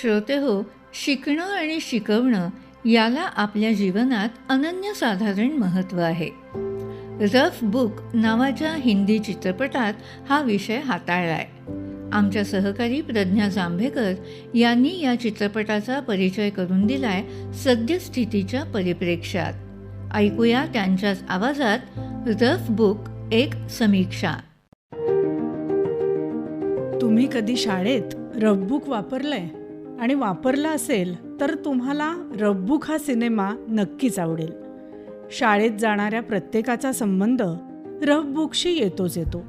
श्रोते हो शिकणं आणि शिकवणं याला आपल्या जीवनात अनन्यसाधारण महत्त्व आहे. रफ बुक नावाच्या हिंदी चित्रपटात हा विषय हाताळलाय. आमच्या सहकारी प्रज्ञा जांभेकर यांनी या चित्रपटाचा परिचय करून दिलाय सद्यस्थितीच्या परिप्रेक्ष्यात. ऐकूया त्यांच्याच आवाजात रफ बुक एक समीक्षा. तुम्ही कधी शाळेत रफबुक वापरलंय? आणि वापरला असेल तर तुम्हाला रफबुक हा सिनेमा नक्कीच आवडेल. शाळेत जाणाऱ्या प्रत्येकाचा संबंध रफबुकशी येतोच येतो.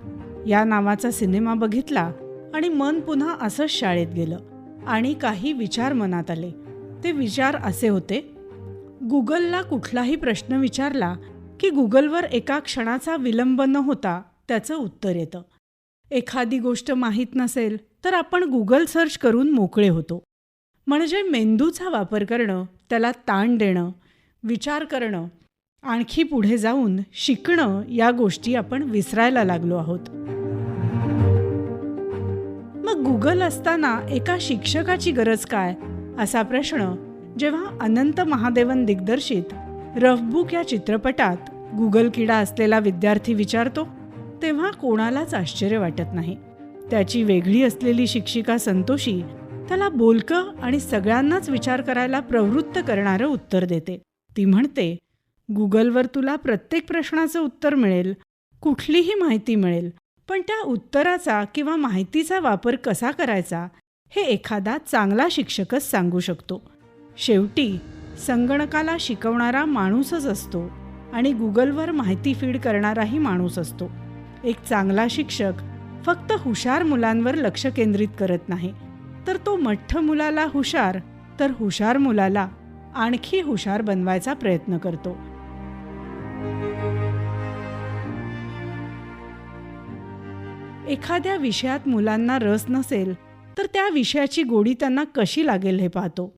या नावाचा सिनेमा बघितला आणि मन पुन्हा असंच शाळेत गेलं आणि काही विचार मनात आले. ते विचार असे होते गुगलला कुठलाही प्रश्न विचारला की गुगलवर एका क्षणाचा विलंब न होता त्याचं उत्तर येतं. एखादी गोष्ट माहीत नसेल तर आपण गुगल सर्च करून मोकळे होतो. म्हणजे मेंदूचा वापर करणं त्याला ताण देणं विचार करणं आणखी पुढे जाऊन शिकणं या गोष्टी आपण विसरायला लागलो आहोत. मग गुगल असताना एका शिक्षकाची गरज काय? असा प्रश्न जेव्हा अनंत महादेवन दिग्दर्शित रफबुक या चित्रपटात गुगल किडा असलेला विद्यार्थी विचारतो तेव्हा कोणालाच आश्चर्य वाटत नाही. त्याची वेगळी असलेली शिक्षिका संतोषी त्याला बोलकं आणि सगळ्यांनाच विचार करायला प्रवृत्त करणारं उत्तर देते. ती म्हणते गुगलवर तुला प्रत्येक प्रश्नाचं उत्तर मिळेल कुठलीही माहिती मिळेल पण त्या उत्तराचा किंवा माहितीचा वापर कसा करायचा हे एखादा चांगला शिक्षकच सांगू शकतो. शेवटी संगणकाला शिकवणारा माणूसच असतो आणि गुगलवर माहिती फीड करणाराही माणूस असतो. एक चांगला शिक्षक फक्त हुशार मुलांवर लक्ष केंद्रित करत नाही तर तो मठ्ठ मुलाला हुशार तर हुशार मुलाला आणखी हुशार बनवायचा प्रयत्न करतो. एखाद्या विषयात मुलांना रस नसेल तर त्या विषयाची गोडी त्यांना कशी लागेल हे पाहतो.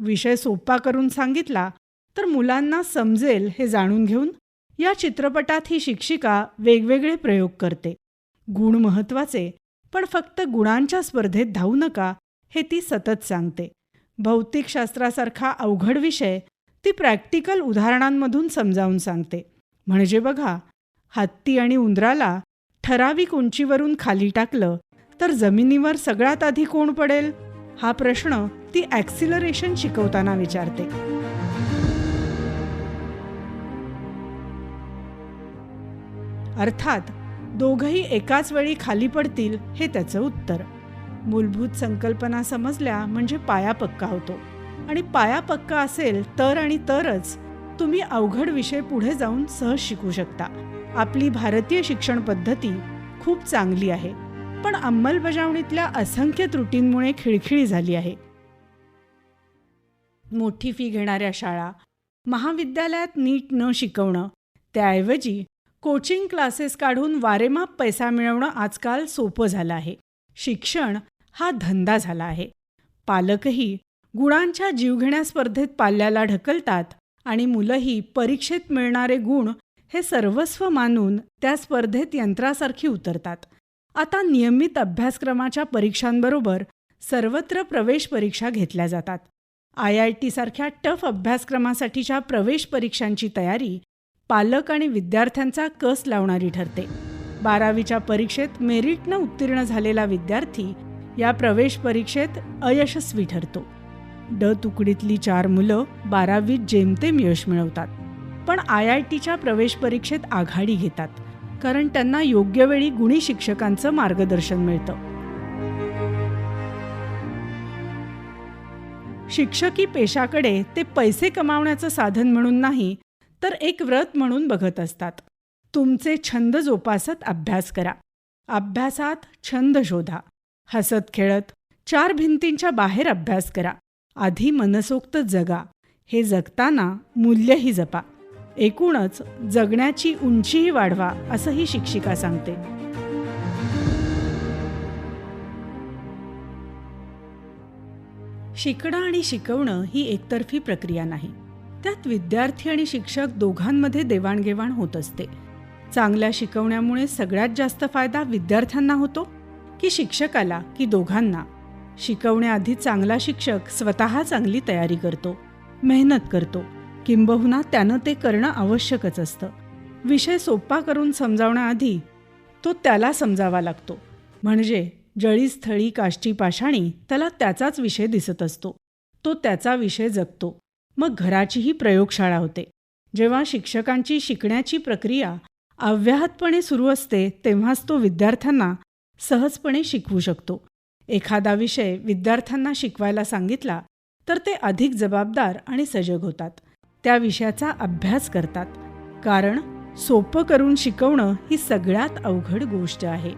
विषय सोपा करून सांगितला तर मुलांना समजेल हे जाणून घेऊन या चित्रपटात ही शिक्षिका वेगवेगळे प्रयोग करते. गुण महत्त्वाचे पण फक्त गुणांच्या स्पर्धेत धावू नका हे ती सतत सांगते. भौतिकशास्त्रासारखा अवघड विषय ती प्रॅक्टिकल उदाहरणांमधून समजावून सांगते. म्हणजे बघा हत्ती आणि उंदराला ठराविक उंचीवरून खाली टाकलं तर जमिनीवर सगळ्यात आधी कोण पडेल? हा प्रश्न ती ॲक्सिलरेशन शिकवताना विचारते. अर्थात दोघंही एकाच वेळी खाली पडतील हे त्याचं उत्तर. मूलभूत संकल्पना समजल्या म्हणजे पाया पक्का होतो. आणि पाया पक्का असेल तर आणि तरच तुम्ही अवघड विषय पुढे जाऊन सहज शिकू शकता. आपली भारतीय शिक्षण पद्धती खूप चांगली आहे. पण अंमलबजावणीतल्या असंख्य त्रुटींमुळे खिळखिळी झाली आहे. मोठी फी घेणाऱ्या शाळा महाविद्यालयात नीट न शिकवणं त्याऐवजी कोचिंग क्लासेस काढून वारेमाप पैसा मिळवणं आजकाल सोपं झालं आहे. शिक्षण हा धंदा झाला आहे. पालकही गुणांच्या जीवघेण्या स्पर्धेत पाल्याला ढकलतात आणि मुलंही परीक्षेत मिळणारे गुण हे सर्वस्व मानून त्या स्पर्धेत यंत्रासारखी उतरतात. आता नियमित अभ्यासक्रमाच्या परीक्षांबरोबर सर्वत्र प्रवेश परीक्षा घेतल्या जातात. आय आय टीसारख्या टफ अभ्यासक्रमासाठीच्या प्रवेश परीक्षांची तयारी पालक आणि विद्यार्थ्यांचा कस लावणारी ठरते. बारावीच्या परीक्षेत मेरिटनं उत्तीर्ण झालेला विद्यार्थी या प्रवेश परीक्षेत अयशस्वी ठरतो. ड तुकडीतली चार मुलं बारावीत जेमतेम यश मिळवतात पण आय आय टीच्या प्रवेश परीक्षेत आघाडी घेतात कारण त्यांना योग्य वेळी गुणी शिक्षकांचं मार्गदर्शन मिळतं. शिक्षकी पेशाकडे ते पैसे कमावण्याचं साधन म्हणून नाही तर एक व्रत म्हणून बघत असतात. तुमचे छंद जोपासत अभ्यास करा. अभ्यासात छंद शोधा. हसत खेळत चार भिंतींच्या बाहेर अभ्यास करा. आधी मनसोक्त जगा. हे जगताना मूल्यही जपा. एकूणच जगण्याची उंचीही वाढवा असंही शिक्षिका सांगते. शिकणं आणि शिकवणं ही एकतर्फी प्रक्रिया नाही. त्यात विद्यार्थी आणि शिक्षक दोघांमध्ये देवाणघेवाण होत असते. चांगल्या शिकवण्यामुळे सगळ्यात जास्त फायदा विद्यार्थ्यांना होतो. की शिक्षकाला की दोघांना. शिकवण्याआधी चांगला शिक्षक स्वतः चांगली तयारी करतो मेहनत करतो. किंबहुना त्यानं ते करणं आवश्यकच असतं. विषय सोपा करून समजावण्याआधी तो त्याला समजावा लागतो. म्हणजे जळी स्थळी काष्टी पाषाणी त्याला त्याचाच विषय दिसत असतो. तो त्याचा विषय जगतो. मग घराचीही प्रयोगशाळा होते. जेव्हा शिक्षकांची शिकण्याची प्रक्रिया अव्याहतपणे सुरू असते तेव्हाच तो विद्यार्थ्यांना सहजपणे शिकवू शकतो. एखादा विषय विद्यार्थ्यांना शिकवायला सांगितला तर ते अधिक जबाबदार आणि सजग होतात. त्या विषयाचा अभ्यास करतात. कारण सोपं करून शिकवणं ही सगळ्यात अवघड गोष्ट आहे.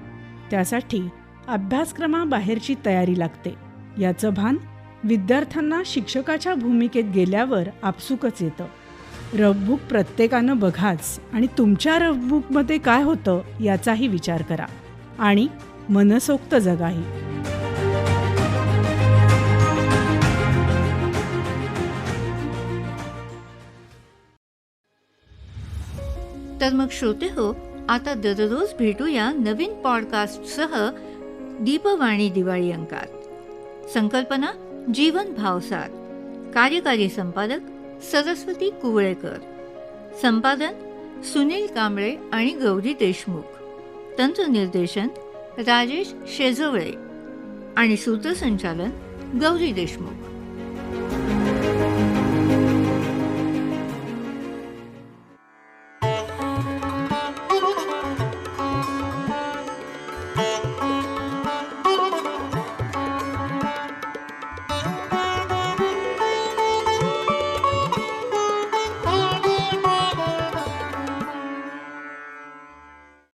त्यासाठी अभ्यासक्रमाबाहेरची तयारी लागते. याचं भान विद्यार्थ्यांना शिक्षकाच्या भूमिकेत गेल्यावर आपसुकच येतं. रफबुक प्रत्येकानं बघाच आणि तुमच्या रफबुकमध्ये काय होतं याचाही विचार करा. आणि मनसोक्त जगाही तर मग श्रोते हो आता दररोज भेटूया नवीन पॉडकास्टसह दीपवाणी दिवाळी अंकात. संकल्पना जीवन भावसार. कार्यकारी संपादक सरस्वती कुवळेकर. संपादन सुनील कांबळे आणि गौरी देशमुख. तंत्रनिर्देशन राजेश शेजवळे आणि सूत्रसंचालन गौरी देशमुख.